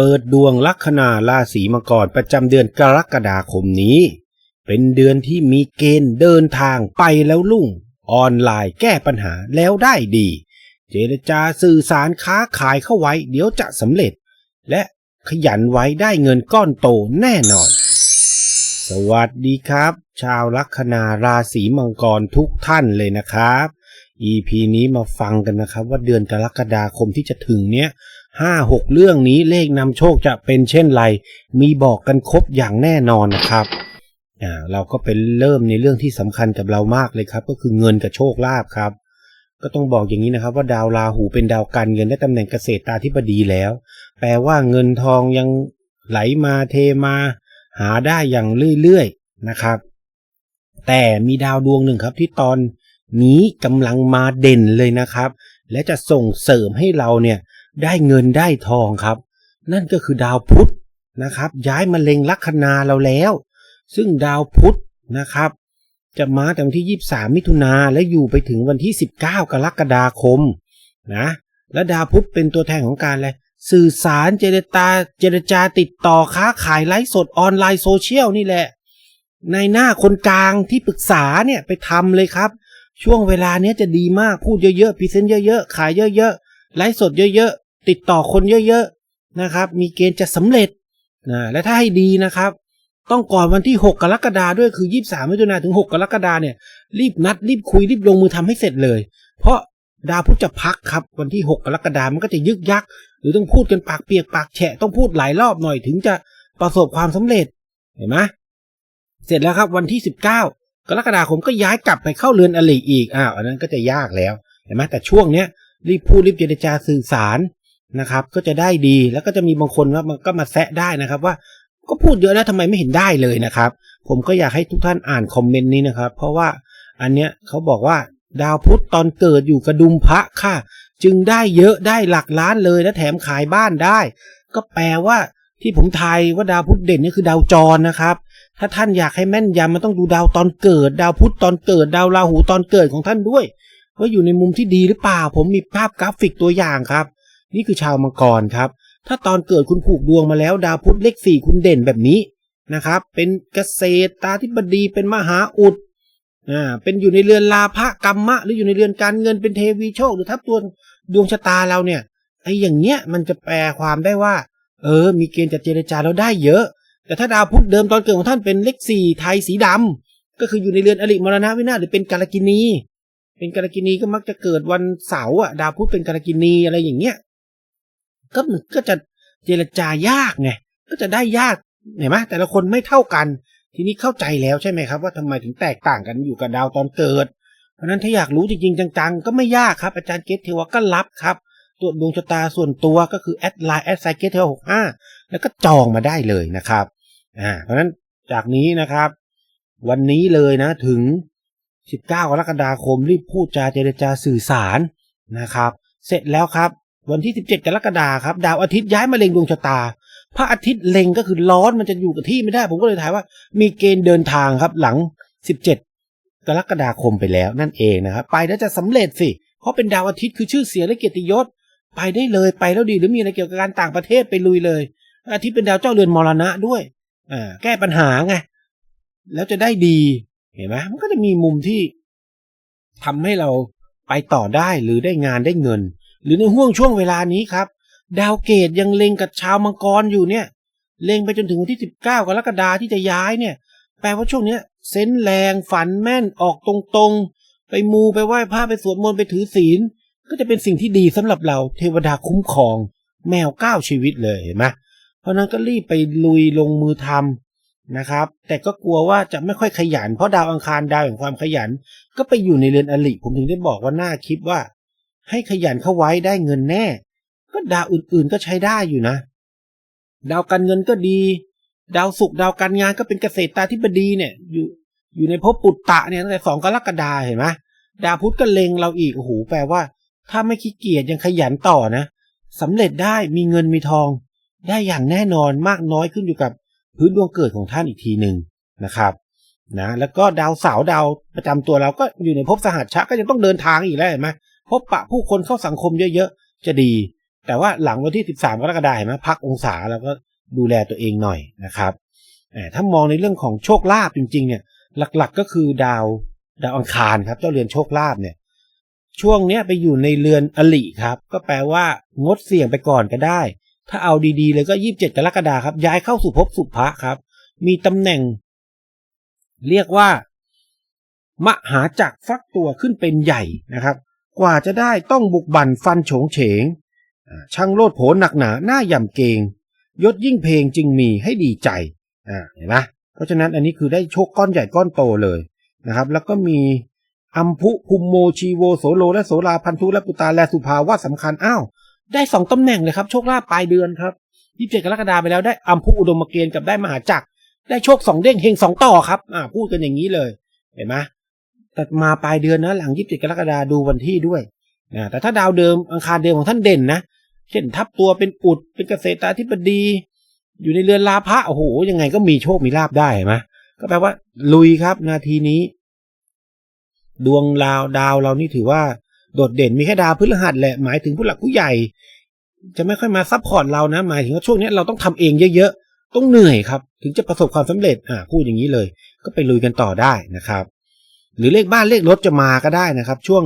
เปิดดวงลัคนาราศีมังกรประจำเดือนกรกฎาคมนี้ เป็นเดือนที่มีเกณฑ์เดินทางไปแล้วลุ่ง ออนไลน์แก้ปัญหาแล้วได้ดี เจรจาสื่อสารค้าขายเข้าไว้เดี๋ยวจะสำเร็จ และขยันไว้ได้เงินก้อนโตแน่นอน สวัสดีครับ ชาวลัคนาราศีมังกรทุกท่านเลยนะครับ EP นี้มาฟังกันนะครับ ว่าเดือนกรกฎาคมที่จะถึงเนี้ย ห้าหกเรื่องนี้เลขนำโชคจะเป็นเช่นไร มีบอกกันครบอย่างแน่นอนนะครับอ่าเราก็เป็นเริ่มในเรื่องที่สำคัญกับเรามากเลยครับ ก็คือเงินกับโชคลาภครับ ก็ต้องบอกอย่างนี้นะครับ ว่าดาวราหูเป็นดาวการเงินได้ตำแหน่งเกษตรตาธิบดีแล้ว แปลว่าเงินทองยังไหลมาเทมา หาได้อย่างเรื่อยๆนะครับ แต่มีดาวดวงหนึ่งครับที่ตอนนี้กำลังมาเด่นเลยนะครับ และจะส่งเสริมให้เราเนี่ย ได้เงินได้ทองครับ นั่นก็คือดาวพุธนะครับ ย้ายมาเล็งลัคนาเราแล้ว ซึ่งดาวพุธนะครับ จะมาแตั้งวันที่ 23 มิถุนาและอยู่ไปถึงวันที่ 19 กรกฎาคมนะและดาวพุธเป็นตัวแทนของการอะไรสื่อสารเจรจาเจรจาติดต่อค้าขายไลฟ์สดออนไลน์โซเชียลนี่แหละ ในหน้าคนกลางที่ปรึกษาเนี่ยไปทำเลยครับ ช่วงเวลาเนี้ยจะดีมากพูดเยอะๆพรีเซนต์เยอะๆ ขายเยอะๆ ไลฟ์สดเยอะๆ ติดต่อคนเยอะๆนะครับ มีเกณฑ์จะสำเร็จนะและถ้าให้ดีนะครับ ต้องก่อนวันที่ 6 กรกฎาด้วยคือ 23มิถุนายนถึง 6 กรกฎาเนี่ย รีบนัด รีบคุย รีบลงมือทำให้เสร็จเลย เพราะดาวพุธจะพักครับ วันที่ 6 กรกฎามันก็จะยึกยัก หรือต้องพูดกันปากเปียกปากแฉะต้องพูดหลายรอบหน่อยถึงจะประสบความสำเร็จเห็นไหมเสร็จแล้วครับวันที่ 19 กรกฎาคมก็ย้ายกลับไปเข้าเรือนอลิอีกอ้าวอันนั้นก็จะยากแล้วเห็นไหมแต่ช่วงเนี้ยรีบพูดรีบเจรจาสื่อสาร นะครับ ก็จะได้ดีแล้วก็จะมีบางคนว่ามันก็มาแซะได้นะครับ ว่าก็พูดเยอะแล้วทำไมไม่เห็นได้เลยนะครับ ผมก็อยากให้ทุกท่านอ่านคอมเมนต์นี้นะครับ เพราะว่าอันเนี้ยเขาบอกว่าดาวพุธตอนเกิดอยู่กระดุมพระค่ะ จึงได้เยอะได้หลักล้านเลยและแถมขายบ้านได้ ก็แปลว่าที่ผมทายว่าดาวพุธเด่นนี่คือดาวจรนะครับ ถ้าท่านอยากให้แม่นยำมันต้องดูดาวตอนเกิด ดาวพุธตอนเกิด ดาวราหูตอนเกิดของท่านด้วยว่าอยู่ในมุมที่ดีหรือเปล่า ผมมีภาพกราฟิกตัวอย่างครับ นี่คือชาวมังกรครับ ถ้าตอนเกิดคุณผูกดวงมาแล้ว ดาวพุธเลขสี่คุณเด่นแบบนี้นะครับ เป็นเกษตรตาธิบดีเป็นมหาอุดอ่าเป็นอยู่ในเรือนลาภกรรมะ หรืออยู่ในเรือนการเงินเป็นเทวีโชค หรือทับตัวดวงชะตาเราเนี่ยไอ้อย่างเงี้ยมันจะแปลความได้ว่า เออ มีเกณฑ์จะเจรจาเราได้เยอะ แต่ถ้าดาวพุธเดิมตอนเกิดของท่านเป็นเลขสี่ไทยสีดำก็คืออยู่ในเรือนอริมรณะวินาศหรือเป็นกาลกินีเป็นกาลกินีก็มักจะเกิดวันเสาร์อะดาวพุธเป็นกาลกินีอะไรอย่างเงี้ย ก็ก็จะเจรจายากไงก็จะได้ยากเห็นไหมแต่ละคนไม่เท่ากัน ทีนี้เข้าใจแล้วใช่ไหมครับ ว่าทำไมถึงแตกต่างกันอยู่กับดาวตอนเกิด เพราะนั้นถ้าอยากรู้จริง ๆ จัง ๆ ก็ไม่ยากครับ อาจารย์เกตเทวก็รับครับตรวจดวงชะตาส่วนตัวก็คือแอดไลน์แอดไซเกตเทวหกห้าแล้วก็จองมาได้เลยนะครับอ่าเพราะฉะนั้นจากนี้นะครับ วันนี้เลยนะถึง 19 กรกฎาคมรีบพูดจาเจรจาสื่อสารนะครับ เสร็จแล้วครับ วันที่ 17 กรกฎาครับ ดาวอาทิตย์ย้ายมาเล็งดวงชะตา พระอาทิตย์เล็งก็คือร้อนมันจะอยู่กับที่ไม่ได้ ผมก็เลยถ่ายว่า มีเกณฑ์เดินทางครับ หลัง 17 กรกฎาคมไปแล้วนั่นเองนะครับ ไปแล้วจะสำเร็จสิ เพราะเป็นดาวอาทิตย์คือชื่อเสียงและเกียรติยศ ไปได้เลยไปแล้วดีหรือมีอะไรเกี่ยวกับการต่างประเทศไปลุยเลย อาทิตย์เป็นดาวเจ้าเรือนมรณะด้วยอ่าแก้ปัญหาไง แล้วจะได้ดี เห็นไหมมันก็จะมีมุมที่ทำให้เราไปต่อได้หรือได้งานได้เงิน หรือในห่วงช่วงเวลานี้ครับ ดาวเกตยังเล็งกับชาวมังกรอยู่เนี่ย เล็งไปจนถึงวันที่ 19 กรกฎาที่จะย้ายเนี่ย แปลว่าช่วงเนี้ยเซนแรงฝันแม่นออกตรงๆ ไปมูไปไหว้พระไปสวดมนต์ไปถือศีล ก็จะเป็นสิ่งที่ดีสำหรับเราเทวดาคุ้มครอง แมวเก้าชีวิตเลยเห็นไหมเพราะนั้นก็รีบไปลุยลงมือทำนะครับ แต่ก็กลัวว่าจะไม่ค่อยขยัน เพราะดาวอังคารดาวแห่งความขยัน ก็ไปอยู่ในเรือนอลิผมถึงได้บอกว่าหน้าคลิปว่า ให้ขยันเข้าไว้ได้เงินแน่ ก็ดาวอื่นๆก็ใช้ได้อยู่นะ ดาวการเงินก็ดี ดาวศุกร์ดาวการงานก็เป็นเกษตรตาธิบดีเนี่ย อยู่อยู่ในภพปุตตะเนี่ยตั้งแต่สองกรกฎาเห็นไหมดาวพุธก็เลงเราอีกโอ้โหแปลว่า ถ้าไม่ขี้เกียจยังขยันต่อนะสำเร็จได้มีเงินมีทอง ได้อย่างแน่นอนมากน้อยขึ้นอยู่กับพื้นดวงเกิดของท่านอีกทีหนึ่งนะครับนะแล้วก็ดาวเสาร์ดาวประจำตัวเราก็อยู่ในภพสหัชชะก็ยังต้องเดินทางอีกแล้วเห็นไหม พบปะผู้คนเข้าสังคมเยอะๆ จะดี แต่ว่าหลังวันที่ 13 กรกฎาคมนไหมพักองศาแล้วก็ดูแลตัวเองหน่อยนะครับถ้ามองในเรื่องของโชคลาภจริงๆเนี่ยหลักๆก็คือดาวดาวอังคารครับ เจ้าเรือนโชคลาภเนี่ยช่วงเนี้ยไปอยู่ในเรือนอลิครับ ก็แปลว่างดเสี่ยงไปก่อนก็ได้ ถ้าเอาดีๆ เลยก็27กรกฎาคมครับ ย้ายเข้าสู่ภพสุภะครับ มีตำแหน่ง เรียกว่า มหาจักรฟักตัวขึ้นเป็นใหญ่นะครับ กว่าจะได้ต้องบุกบั่นฟันโฉงเฉง ช่างโลดโผนหนักหนาหน้าย่ำเกง ยศยิ่งเพลงจึงมีให้ดีใจเห็นไหมเพราะฉะนั้นอันนี้คือได้โชคก้อนใหญ่ก้อนโตเลยนะครับ แล้วก็มีอัมพุภูมโมชีโวโสโล และโสราพันธุและปุตาและสุภาวาสำคัญอ้าวได้สองตำแหน่งเลยครับ โชคลาภปลายเดือนครับยี่สิบเจ็ดกรกฎาคมไปแล้วได้อัมพุอุดมเกณฑ์กับได้มหาจักรได้โชคสองเด้งเฮงสองต่อครับ อ่าพูดกันอย่างนี้เลย เห็นไหม แต่มาปลายเดือนนะหลังยี่สิบเจ็ดกรกฎาคมดูวันที่ด้วยนะแต่ถ้าดาวเดิมอังคารเดิมของท่านเด่นนะเช่นทับตัวเป็นอุดเป็นเกษตราธิบดี อยู่ในเรือนลาภะโอ้โหยังไงก็มีโชคมีลาบได้ไหมก็แปลว่า ลุยครับ นาทีนี้ ดวงดาวดาวเรานี่ถือว่า โดดเด่นมีแค่ดาวพฤหัสแหละหมายถึงผู้หลักผู้ใหญ่ จะไม่ค่อยมาซัพพอร์ตเรานะ หมายถึงว่าช่วงนี้เราต้องทำเองเยอะๆต้องเหนื่อยครับ ถึงจะประสบความสำเร็จอ่าพูดอย่างนี้เลย ก็ไปลุยกันต่อได้นะครับ หรือเลขบ้านเลขรถจะมาก็ได้นะครับ ช่วง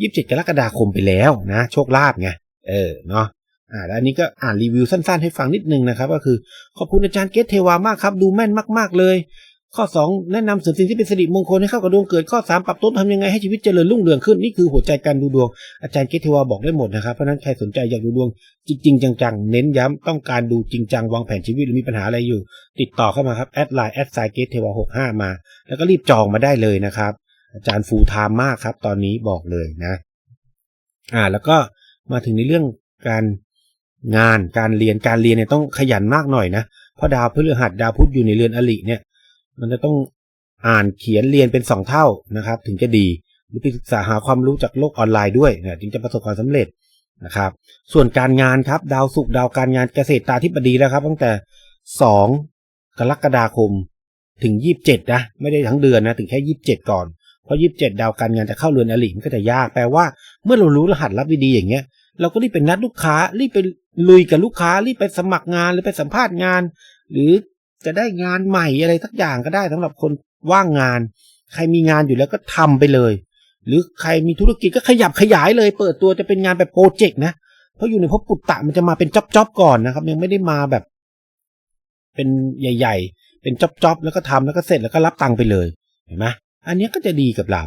ยี่สิบเจ็ดกรกฎาคมไปแล้วนะโชคลาภไงเออเนาะอ่าแล้วอันนี้ก็อ่านรีวิวสั้นๆ ให้ฟังนิดนึงนะครับ ก็คือขอบคุณอาจารย์เกตเทวามากครับ ดูแม่นมาก ๆ เลย ข้อ 2 แนะนำเสริมสิ่งที่เป็นสิริมงคลให้เข้ากับดวงเกิดข้อ 3 ปรับต้นทำยังไงให้ชีวิตเจริญรุ่งเรืองขึ้นนี่คือหัวใจการดูดวง อาจารย์เกตเทวาบอกได้หมดนะครับ เพราะนั้นใครสนใจอยากดูดวง จริงๆ จังๆ เน้นย้ำต้องการดูจริงจังวางแผนชีวิตหรือมีปัญหาอะไรอยู่ ติดต่อเข้ามาครับแอดไลน์แอดไซเกตเทวาหกห้ามา แล้วก็รีบจองมาได้เลยนะครับ อาจารย์ฟูลไทม์มากครับ ตอนนี้บอกเลยนะอ่าแล้วก็มาถึงในเรื่องการงานการเรียนการเรียนเนี่ยต้องขยันมากหน่อยนะเพราะดาวพฤหัสดาวพุธอยู่ในเรือนอลิเนี่ย มันจะต้องอ่านเขียนเรียนเป็นสองเท่านะครับ ถึงจะดีหรือไปศึกษาหาความรู้จากโลกออนไลน์ด้วยนะถึงจะประสบความสำเร็จนะครับ ส่วนการงานครับดาวศุกร์ดาวการงานเกษตรตาธิบดีแล้วครับ ตั้งแต่สองกรกฎาคมถึงยี่สิบเจ็ดนะ ไม่ได้ทั้งเดือนนะ ถึงแค่ยี่สิบเจ็ดก่อน เพราะยี่สิบเจ็ดดาวการงานจะเข้าเรือนอลิมันก็จะยากแปลว่า เมื่อเรารู้รหัสลับดีๆอย่างเงี้ย เราก็รีบไปนัดลูกค้ารีบไปลุยกับลูกค้ารีบไปสมัครงานหรือไปสัมภาษณ์งาน หรือ จะได้งานใหม่อะไรสักอย่างก็ได้สำหรับคนว่างงาน ใครมีงานอยู่แล้วก็ทำไปเลย หรือใครมีธุรกิจก็ขยับขยายเลย เปิดตัวจะเป็นงานแบบโปรเจกต์นะเพราะอยู่ในภพปุตตะมันจะมาเป็นจ็อบๆก่อนนะครับ ยังไม่ได้มาแบบ เป็นใหญ่ ๆ เป็นจ็อบๆแล้วก็ทำแล้วก็เสร็จแล้วก็รับตังค์ไปเลยเห็นไหมอันนี้ก็จะดีกับเรา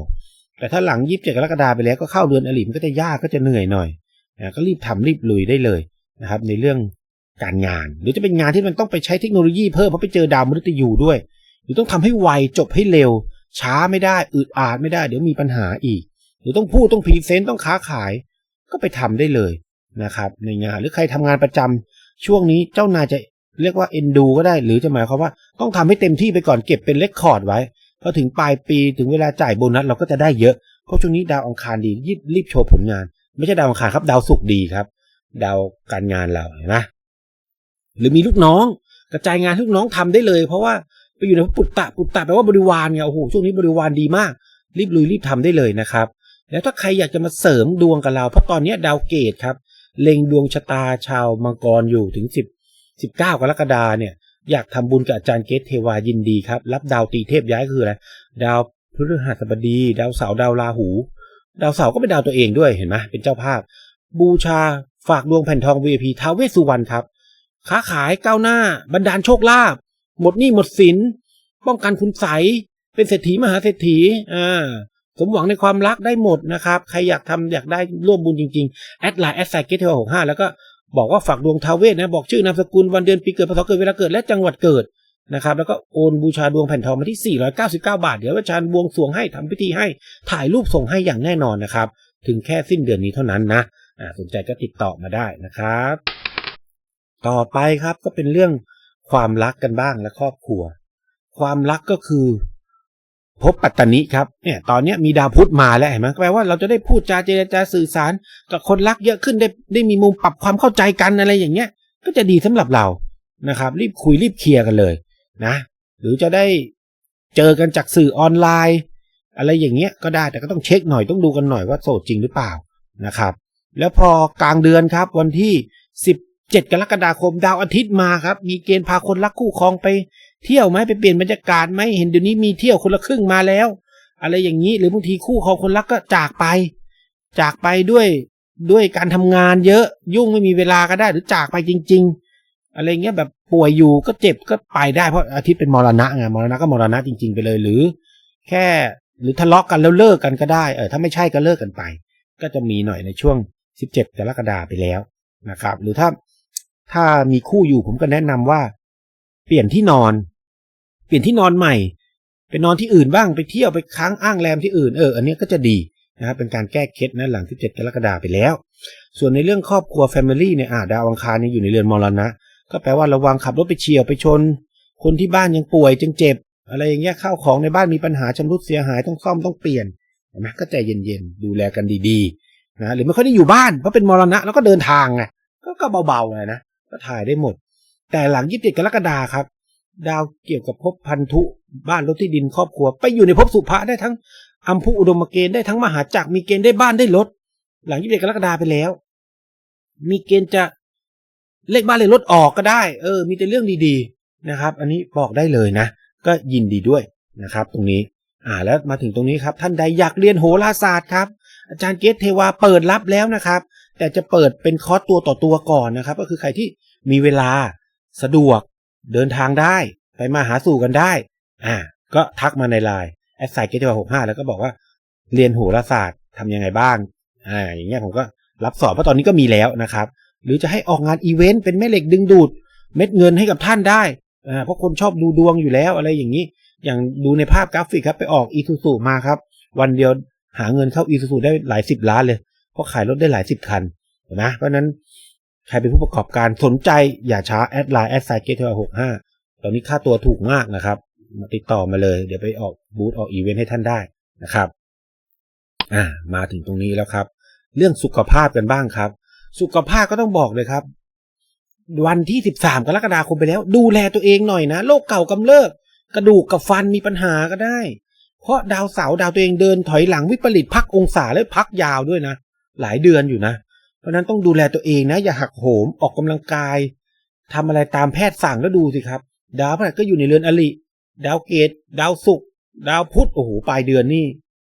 แต่ถ้าหลังยีิบเจ็ดกรกฎาไปแล้วก็เข้าเดือนอลิมก็จะยากก็จะเหนื่อยหน่อยนะก็รีบทำรีบลุยได้เลยนะครับ ในเรื่อง การงาน หรือจะเป็นงานที่มันต้องไปใช้เทคโนโลยีเพิ่มเพราะไปเจอดาวมฤตยูด้วย หรือต้องทำให้ไวจบให้เร็ว ช้าไม่ได้อึดอาดไม่ได้ เดี๋ยวมีปัญหาอีก หรือต้องพูดต้องพรีเซนต์ต้องค้าขาย ก็ไปทำได้เลยนะครับ ในงานหรือใครทำงานประจำช่วงนี้เจ้านายจะเรียกว่าเอ็นดูก็ได้ หรือจะหมายความว่าต้องทำให้เต็มที่ไปก่อนเก็บเป็นเลคคอร์ดไว้พอถึงปลายปีถึงเวลาจ่ายโบนัสเราก็จะได้เยอะเพราะช่วงนี้ดาวอังคารดีรีบรีบโชว์ผลงาน ไม่ใช่ดาวอังคารครับดาวศุกร์ดีครับดาวการงานเราเห็นไหม หรือมีลูกน้อง กระจายงานลูกน้องทำได้เลย เพราะว่าไปอยู่ในปุตตะปุตตะแปลว่าบริวารไงโอ้โหช่วงนี้บริวารดีมาก รีบลุยรีบทำได้เลยนะครับ แล้วถ้าใครอยากจะมาเสริมดวงกับเรา เพราะตอนนี้ดาวเกตครับ เล็งดวงชะตาชาวมังกรอยู่ถึงสิบสิบเก้ากรกฎาเนี่ยอยากทำบุญกับอาจารย์เกตเทวายินดีครับ รับดาวตีเทพย้ายคืออะไรดาวพฤหัสบดี ดาวเสาร์ดาวราหู ดาวเสาร์ก็เป็นดาวตัวเองด้วยเห็นไหมเป็นเจ้าภาพ บูชาฝากดวงแผ่นทอง VIP ท้าวเวสสุวรรณครับ ค้าขายก้าวหน้าบันดาลโชคลาภหมดหนี้หมดสิน ป้องกันคุณใสเป็นเศรษฐีมหาเศรษฐีอ่าสมหวังในความรักได้หมดนะครับ ใครอยากทำอยากได้ร่วมบุญจริงๆ แอดไลน์แอดไซเกตเทวหกห้าแล้วก็บอกว่าฝากดวงทาวเวสนะ บอกชื่อนามสกุลวันเดือนปีเกิดพศเกิดเวลาเกิดและจังหวัดเกิดนะครับ แล้วก็โอนบูชาดวงแผ่นทองมาที่ 499 บาท เดี๋ยวอาจารย์บวงสวงให้ทำพิธีให้ถ่ายรูปส่งให้อย่างแน่นอนนะครับ ถึงแค่สิ้นเดือนนี้เท่านั้นนะสนใจก็ติดต่อมาได้นะครับ ต่อไปครับก็เป็นเรื่องความรักกันบ้างและครอบครัว ความรักก็คือพบปัตตานิครับเนี่ยตอนนี้มีดาวพุธมาแล้วเห็นไหมแปลว่าเราจะได้พูดจาเจรจาสื่อสารกับคนรักเยอะขึ้นได้ได้มีมุมปรับความเข้าใจกันอะไรอย่างเงี้ย ก็จะดีสำหรับเรานะครับ รีบคุยรีบเคลียร์กันเลยนะ หรือจะได้เจอกันจากสื่อออนไลน์ อะไรอย่างเงี้ยก็ได้แต่ก็ต้องเช็คหน่อยต้องดูกันหน่อยว่าโสดจริงหรือเปล่านะครับ แล้วพอกลางเดือนครับวันที่ สิบเจ็ดกรกฎาคมดาวอาทิตย์มาครับ มีเกณฑ์พาคนรักคู่ครองไปเที่ยวไหมไปเปลี่ยนบรรยากาศไหมเห็นเดี๋ยวนี้มีเที่ยวคนละครึ่งมาแล้ว อะไรอย่างนี้หรือบางทีคู่ครองคนรักก็จากไป จากไปด้วยด้วยการทำงานเยอะยุ่งไม่มีเวลาก็ได้หรือจากไปจริง ๆ อะไรเงี้ยแบบป่วยอยู่ก็เจ็บก็ไปได้เพราะอาทิตย์เป็นมรณะไงมรณะก็มรณะจริง ๆ ไปเลยหรือ แค่หรือทะเลาะกันแล้วเลิกกันก็ได้เออถ้าไม่ใช่ก็เลิกกันไป ก็จะมีหน่อยในช่วง 17 กรกฎาไปแล้วนะครับ หรือถ้า ถ้ามีคู่อยู่ผมก็แนะนำว่า เปลี่ยนที่นอน เปลี่ยนที่นอนใหม่ไปนอนที่อื่นบ้างไปเที่ยวไปค้างอ้างแรมที่อื่นเอออันนี้ก็จะดีนะครับเป็นการแก้เคล็ดนะหลัง17กรกฎาไปแล้ว ส่วนในเรื่องครอบครัว Family เนี่ยอ่าดาวอังคารเนี่ยอยู่ในเรือนมรณะ ก็แปลว่าระวังขับรถไปเฉียวไปชน คนที่บ้านยังป่วยจึงเจ็บ อะไรอย่างเงี้ยข้าวของในบ้านมีปัญหาชำรุดเสียหายต้องซ่อมต้องเปลี่ยนเห็นไหมก็ใจเย็นๆดูแลกันดีๆนะหรือไม่ค่อยได้อยู่บ้านเพราะเป็นมรณะแล้วก็เดินทางไงก็ก็เบาๆไงนะ ก็ถ่ายได้หมด แต่หลัง27กรกฎาครับ ดาวเกี่ยวกับภพพันธุ บ้านรถที่ดินครอบครัว ไปอยู่ในภพสุภะได้ทั้งอัมพุอุดมเกณฑ์ได้ทั้งมหาจักรมีเกณฑ์ได้บ้านได้รถหลัง27กรกฎาไปแล้ว มีเกณฑ์จะเลขบ้านเลขรถออกก็ได้ เออ มีแต่เรื่องดีๆนะครับ อันนี้บอกได้เลยนะ ก็ยินดีด้วยนะครับ ตรงนี้ อ่าแล้วมาถึงตรงนี้ครับ ท่านใดอยากเรียนโหราศาสตร์ครับ อาจารย์เกตเทวาเปิดรับแล้วนะครับ แต่จะเปิดเป็นคอร์สตัวต่อตัวก่อนนะครับ ก็คือใครที่มีเวลาสะดวกเดินทางได้ ไปมาหาสู่กันได้ อ่า ก็ทักมาในไลน์แอดไซเกตเทวาหกห้าแล้วก็บอกว่า เรียนโหราศาสตร์ทำยังไงบ้าง อ่า อย่างเงี้ยผมก็รับสอนเพราะตอนนี้ก็มีแล้วนะครับ หรือจะให้ออกงานอีเวนต์เป็นแม่เหล็กดึงดูด เม็ดเงินให้กับท่านได้ อ่า เพราะคนชอบดูดวงอยู่แล้วอะไรอย่างนี้ อย่างดูในภาพกราฟิกครับไปออกอีซูซูมาครับ วันเดียวหาเงินเข้าอีซูซูได้หลายสิบล้านเลย เพราะขายรถได้หลายสิบคันเห็นไหมเพราะนั้นใครเป็นผู้ประกอบการสนใจอย่าช้าแอดไลน์แอดไซเกตเทอหกห้าตอนนี้ค่าตัวถูกมากนะครับ มาติดต่อมาเลย เดี๋ยวไปออกบูธออกอีเวนต์ให้ท่านได้นะครับอ่ามาถึงตรงนี้แล้วครับ เรื่องสุขภาพกันบ้างครับ สุขภาพก็ต้องบอกเลยครับ วันที่13กรกฎาคมไปแล้ว ดูแลตัวเองหน่อยนะโรคเก่ากำเริบกระดูกกับฟันมีปัญหาก็ได้ เพราะดาวเสาร์ดาวตัวเองเดินถอยหลังวิปริตพักองศาและพักยาวด้วยนะ หลายเดือนอยู่นะ เพราะนั้นต้องดูแลตัวเองนะ อย่าหักโหมออกกำลังกายทำอะไรตามแพทย์สั่งแล้วดูสิครับ ดาวพฤหัสก็อยู่ในเรือนอริดาวเกตดาวศุกร์ดาวพุธโอ้โหปลายเดือนนี่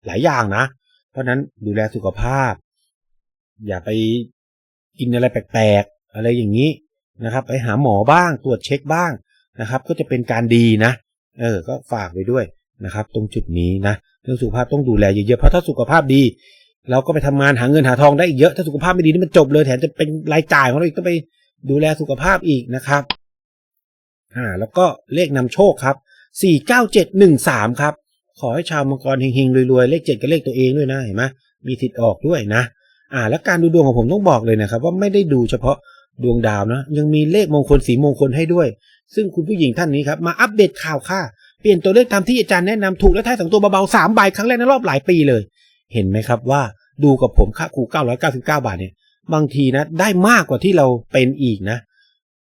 หลายอย่างนะ เพราะนั้นดูแลสุขภาพ อย่าไปกินอะไรแปลกๆ อะไรอย่างนี้นะครับ ไปหาหมอบ้างตรวจเช็คบ้างนะครับ ก็จะเป็นการดีนะ เออ ก็ฝากไว้ด้วยนะครับ ตรงจุดนี้นะเรื่องสุขภาพต้องดูแลเยอะๆเพราะถ้าสุขภาพดี เราก็ไปทำงานหาเงินหาทองได้อีกเยอะถ้าสุขภาพไม่ดีนี่มันจบเลยแถมจะเป็นรายจ่ายของเราอีกต้องไปดูแลสุขภาพอีกนะครับอ่าแล้วก็เลขนำโชคครับสี่เก้าเจ็ดหนึ่งสามครับ ขอให้ชาวมังกรเฮงๆรวยๆเลขเจ็ดกับเลขตัวเองด้วยนะเห็นไหมมีสิทธิ์ออกด้วยนะ อ่า แล้วการดูดวงของผมต้องบอกเลยนะครับ ว่าไม่ได้ดูเฉพาะดวงดาวนะ ยังมีเลขมงคลสีมงคลให้ด้วย ซึ่งคุณผู้หญิงท่านนี้ครับ มาอัปเดตข่าวค่ะ เปลี่ยนตัวเลขตามที่อาจารย์แนะนำถูกและท้ายสองตัวเบาๆสามใบครั้งแรกในรอบหลายปีเลย เห็นไหมครับว่า ดูกับผมค่าครู999 บาทเนี่ย บางทีนะ ได้มากกว่าที่เราเป็นอีกนะ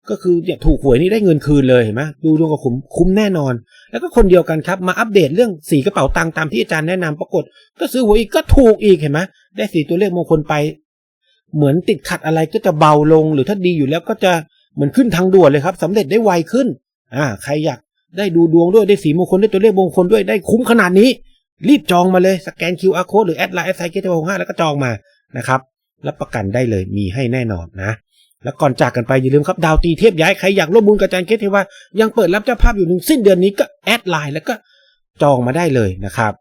ก็คือเนี่ยถูกหวยนี่ได้เงินคืนเลยเห็นไหมดูดวงกับผมคุ้มแน่นอน แล้วก็คนเดียวกันครับ มาอัปเดตเรื่องสีกระเป๋าตังค์ตามที่อาจารย์แนะนำปรากฏ ก็ซื้อหวยอีกก็ถูกอีกเห็นไหมได้สีตัวเลขมงคลไป เหมือนติดขัดอะไรก็จะเบาลงหรือถ้าดีอยู่แล้วก็จะเหมือนขึ้นทางด่วนเลยครับสำเร็จได้ไวขึ้น อ่า ใครอยากได้ดูดวงด้วยได้สีมงคลได้ตัวเลขมงคลด้วยได้คุ้มขนาดนี้ รีบจองมาเลยสแกน QR code หรือแอดไลน์แอดไซเกตหกห้าแล้วก็จองมานะครับรับประกันได้เลยมีให้แน่นอนนะ แล้วก่อนจากกันไปอย่าลืมครับดาวตีเทพย้ายใครอยากร่วมบุญกับอาจารย์เคสเทวายังเปิดรับเจ้าภาพอยู่หนึ่งสิ้นเดือนนี้ก็แอดไลน์แล้วก็จองมาได้เลยนะครับ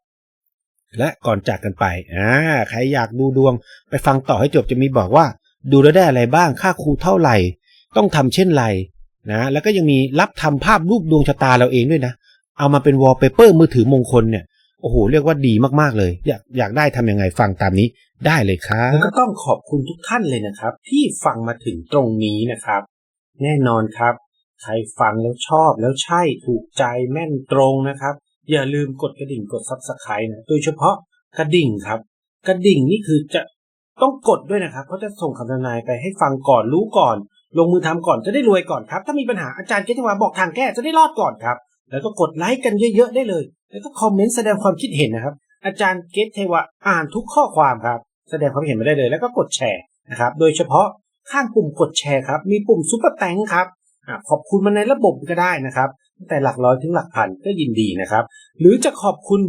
และก่อนจากกันไปอ่าใครอยากดูดวงไปฟังต่อให้จบจะมีบอกว่า ดูแล้วได้อะไรบ้างค่าครูเท่าไหร่ ต้องทำเช่นไรนะแล้วก็ยังมีรับทำภาพรูปดวงชะตาเราเองด้วยนะ เอามาเป็นวอลเปเปอร์มือถือมงคลเนี่ย โอ้โห เรียกว่าดีมากๆเลย อยากอยากได้ทำยังไงฟังตามนี้ได้เลยครับก็ต้องขอบคุณทุกท่านเลยนะครับ ที่ฟังมาถึงตรงนี้นะครับ แน่นอนครับ ใครฟังแล้วชอบแล้วใช่ถูกใจแม่นตรงนะครับ อย่าลืมกดกระดิ่งกดซับสไครต์นะโดยเฉพาะกระดิ่งครับ กระดิ่งนี่คือจะต้องกดด้วยนะครับเพราะจะส่งคำทำนายไปให้ฟังก่อนรู้ก่อน ลงมือทำก่อนจะได้รวยก่อนครับ ถ้ามีปัญหาอาจารย์เกษวาบอกทางแก้จะได้รอดก่อนครับ แล้วก็กดไลค์กันเยอะๆได้เลย แล้วก็คอมเมนต์แสดงความคิดเห็นนะครับ อาจารย์เกตเทวะอ่านทุกข้อความครับ แสดงความเห็นมาได้เลย แล้วก็กดแชร์นะครับ โดยเฉพาะข้างปุ่มกดแชร์ครับ มีปุ่มซุปเปอร์แตงครับขอบคุณมาในระบบก็ได้นะครับแต่หลักร้อยถึงหลักพันก็ยินดีนะครับ หรือจะขอบคุณ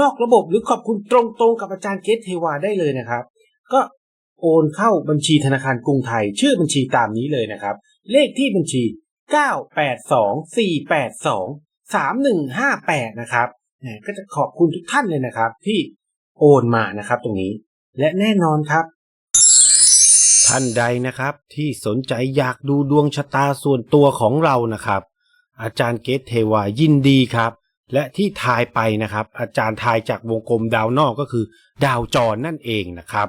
นอกระบบหรือขอบคุณตรงๆกับอาจารย์เกตเทวาได้เลยนะครับ ก็โอนเข้าบัญชีธนาคารกรุงไทย ชื่อบัญชีตามนี้เลยนะครับ เลขที่บัญชี 982-482-3158 นะครับ ก็จะขอบคุณทุกท่านเลยนะครับ ที่โอนมานะครับตรงนี้ และแน่นอนครับ ท่านใดนะครับ ที่สนใจอยากดูดวงชะตาส่วนตัวของเรานะครับ อาจารย์เกตเทวายินดีครับ และที่ทายไปนะครับ อาจารย์ทายจากวงกลมดาวนอกก็คือ ดาวจรนั่นเองนะครับ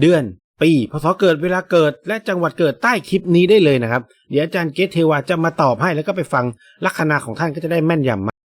เดือน ปีพศเกิดเวลาเกิด และจังหวัดเกิดใต้คลิปนี้ได้เลยนะครับ เดี๋ยวอาจารย์เกตเทวาจะมาตอบให้แล้วก็ไปฟังลัคนาของท่านก็จะได้แม่นยำ